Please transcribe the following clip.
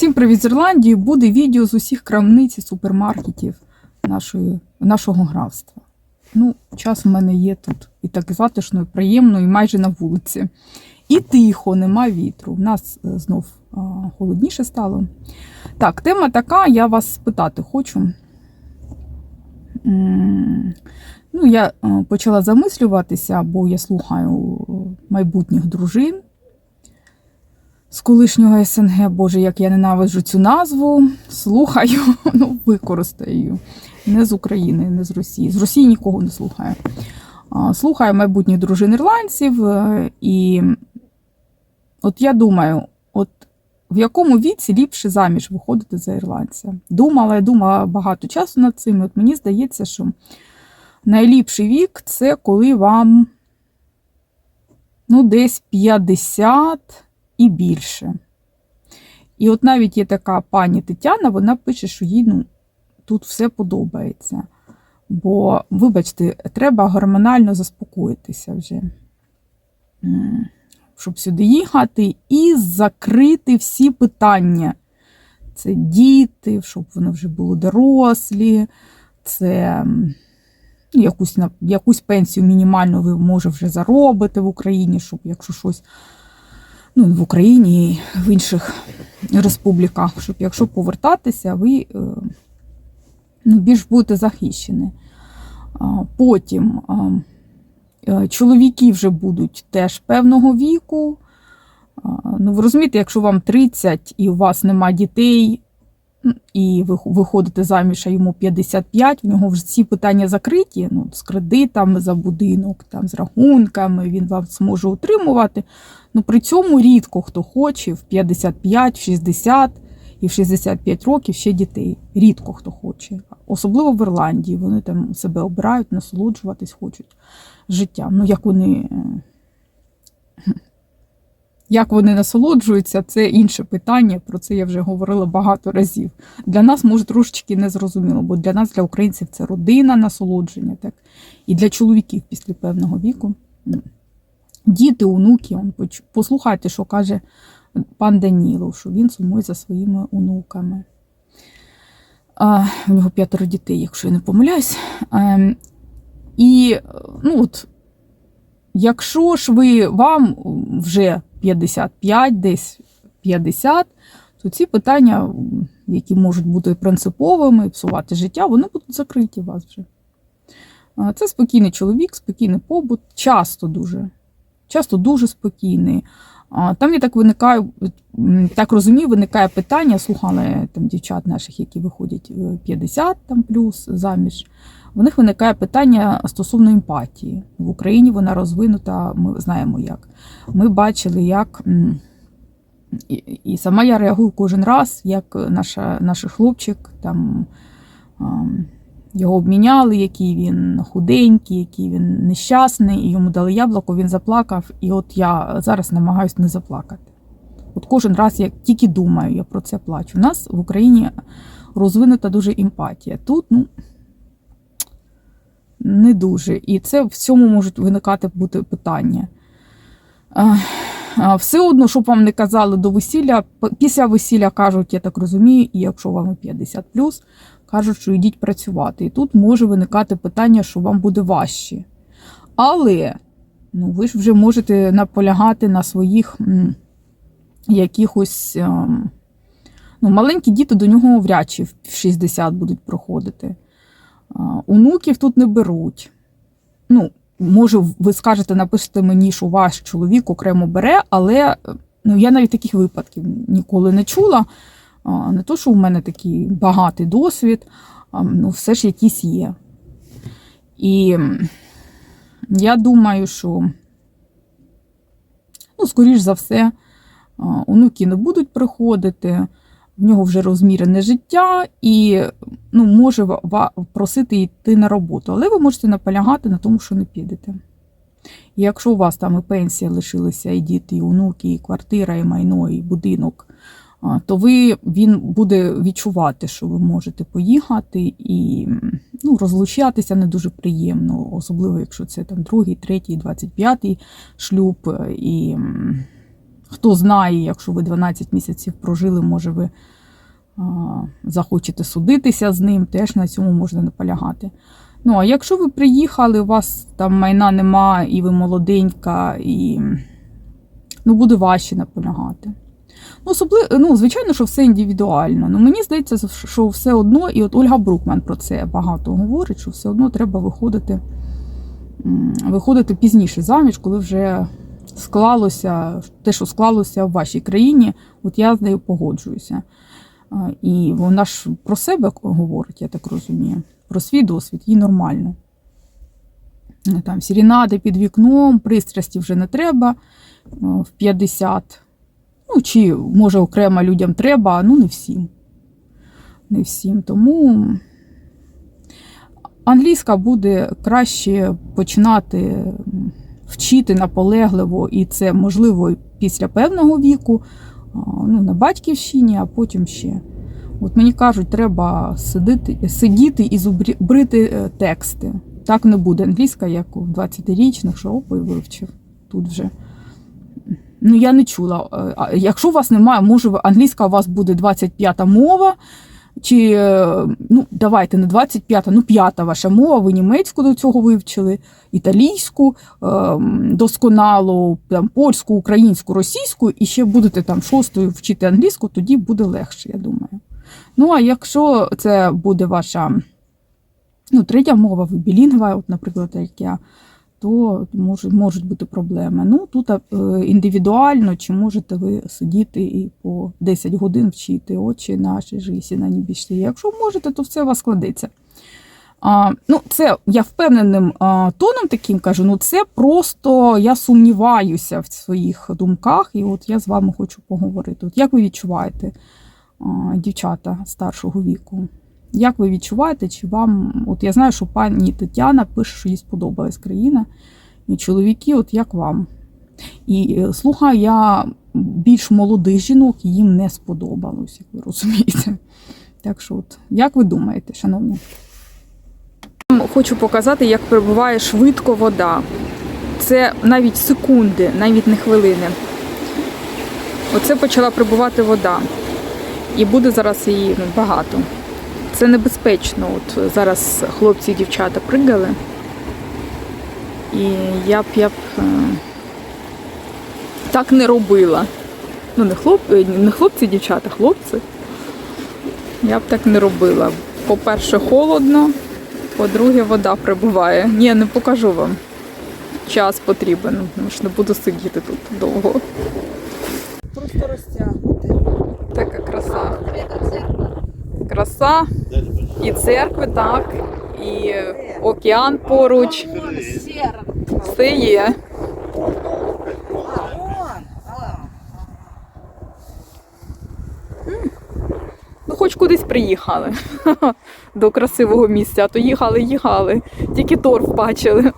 Всім привіт з Ірландії! Буде відео з усіх крамниць і супермаркетів нашої, нашого графства. Ну, час в мене є тут і так затишно, і приємно, і майже на вулиці. І тихо, нема вітру. У нас е, знов а, холодніше стало. Так, тема така, я вас спитати хочу. Ну, я е, почала замислюватися, бо я слухаю майбутніх дружин з колишнього СНГ, Боже, як я ненавиджу цю назву. Слухаю, ну, використаю. Не з України, не з Росії. З Росії нікого не слухаю. Слухаю майбутніх дружин ірландців. е, І от я думаю, от в якому віці ліпше заміж виходити за ірландця? Думала, я думала багато часу над цим. і От мені здається, що найліпший вік це коли вам ну, десь 50 і більше. І от навіть є така пані Тетяна, вона пише, що їй ну, тут все подобається. Бо, вибачте, треба гормонально заспокоїтися вже, щоб сюди їхати і закрити всі питання. Це діти, щоб вони вже були дорослі, це якусь, якусь пенсію мінімальну ви може вже заробите в Україні, щоб якщо щось ну, в Україні в інших республіках, щоб якщо повертатися, ви е, ну, більш будете захищені. Потім е, чоловіки вже будуть теж певного віку. Ну, ви розумієте, якщо вам 30 і у вас нема дітей, і ви виходите заміж, а йому 55, в нього вже ці питання закриті, ну, з кредитами за будинок, там, з рахунками, він вас зможе утримувати. Ну, при цьому рідко хто хоче в 55, в 60 і в 65 років ще дітей. Рідко хто хоче. Особливо в Ірландії. Вони там себе обирають, насолоджуватись хочуть життям. Ну, як вони. Як вони насолоджуються, це інше питання. Про це я вже говорила багато разів. Для нас, може, трошечки незрозуміло, бо для нас, для українців, це родина, насолодження, так? І для чоловіків після певного віку. Діти, онуки, он, послухайте, що каже пан Данілов, що він сумує за своїми онуками. А, у нього п'ятеро дітей, якщо я не помиляюсь. Ем, і ну, от, якщо ж ви вам вже 55, десь 50, то ці питання, які можуть бути принциповими, псувати життя, вони будуть закриті у вас вже. Це спокійний чоловік, спокійний побут, часто дуже часто дуже спокійний. Там я так виникає, так розумію, виникає питання, слухали там дівчат наших, які виходять е, 50 там плюс заміж. В них виникає питання стосовно емпатії. В Україні вона розвинута, ми знаємо як. Ми бачили, як. І, сама я реагую кожен раз, як наша, наш хлопчик там. його обміняли, який він худенький, який він нещасний, і йому дали яблуко, він заплакав. І от я зараз намагаюся не заплакати. От кожен раз я тільки думаю, я про це плачу. У нас в Україні розвинута дуже емпатія. Тут, ну, не дуже. І це в цьому можуть виникати бути питання. Все одно, щоб вам не казали до весілля, після весілля кажуть, я так розумію, і якщо вам і 50 кажуть, що йдіть працювати. І тут може виникати питання, що вам буде важче. Але ну, ви ж вже можете наполягати на своїх м, якихось. ем, ну, маленькі діти до нього вряд чи в 60 будуть проходити. Онуків тут не беруть. Ну, може, ви скажете, напишете мені, що ваш чоловік окремо бере, але е, ну, я навіть таких випадків ніколи не чула. Не то, що у мене такий багатий досвід, ну, все ж якийсь є. І я думаю, що, ну, скоріш за все, онуки не будуть приходити, в нього вже розмірене життя, і ну, може просити йти на роботу. Але ви можете наполягати на тому, що не підете. І якщо у вас там і пенсія лишилася, і діти, і онуки, і квартира, і майно, і будинок, то ви, він буде відчувати, що ви можете поїхати і ну, розлучатися не дуже приємно, особливо якщо це там другий, третій, двадцять п'ятий шлюб. І м, Хто знає, якщо ви 12 місяців прожили, може ви захочете судитися з ним, теж на цьому можна наполягати. Ну, а якщо ви приїхали, у вас там майна нема, і ви молоденька, і ну, буде важче наполягати. Ну, особливо, ну, звичайно, що все індивідуально. Ну, мені здається, що все одно, і от Ольга Брукман про це багато говорить, що все одно треба виходити, виходити пізніше заміж, коли вже склалося те, що склалося в вашій країні, от я з нею погоджуюся. І вона ж про себе говорить, я так розумію, про свій досвід, їй нормально. Там сірінади під вікном, пристрасті вже не треба в 50. Ну, чи може окремо людям треба, ну не всім. Не всім. Тому англійська буде краще починати вчити наполегливо, і це можливо після певного віку, ну, на батьківщині, а потім ще. От мені кажуть, треба сидити, сидіти і зубрити е, тексти. Так не буде англійська, як у 20-річних, що опа, і вивчив тут вже. Ну, я не чула. Е, Якщо у вас немає, може англійська у вас буде 25-та мова, чи е, ну, давайте не 25-та, ну п'ята ваша мова, ви німецьку до цього вивчили, італійську, ем, досконало, там, польську, українську, російську, і ще будете там шостою вчити англійську, тоді буде легше, я думаю. Ну, а якщо це буде ваша ну, третя мова, ви білінгва, от, наприклад, як я, то можуть бути проблеми. Ну, тут е, індивідуально, чи можете ви сидіти і по 10 годин вчити очі наші жисі на небічці. Якщо можете, то все у вас складеться. А, ну, це я впевненим а, тоном таким кажу, ну це просто я сумніваюся в своїх думках, і от я з вами хочу поговорити. От як ви відчуваєте, а, дівчата старшого віку? Як ви відчуваєте, чи вам, от я знаю, що пані Тетяна пише, що їй сподобалась країна, і чоловіки, от як вам? І е, слухаю, я більш молодих жінок, їм не сподобалось, як ви розумієте. Так що, от, як ви думаєте, шановні? Хочу показати, як прибуває швидко вода. Це навіть секунди, навіть не хвилини. Оце почала прибувати вода. І буде зараз її ну, багато. Це небезпечно. От зараз хлопці і дівчата пригали. І я б я б е, так не робила. Ну, не, хлоп, е, не хлопці, дівчата, хлопці. Я б так не робила. По-перше, холодно, по-друге, вода прибуває. Ні, не покажу вам. Час потрібен, тому що не буду сидіти тут довго. Просто розтягнути. Така краса. Це церква. Краса і церкви, так, і океан поруч. Все є. Ну, хоч кудись приїхали до красивого місця, то їхали, їхали. Тільки торф бачили.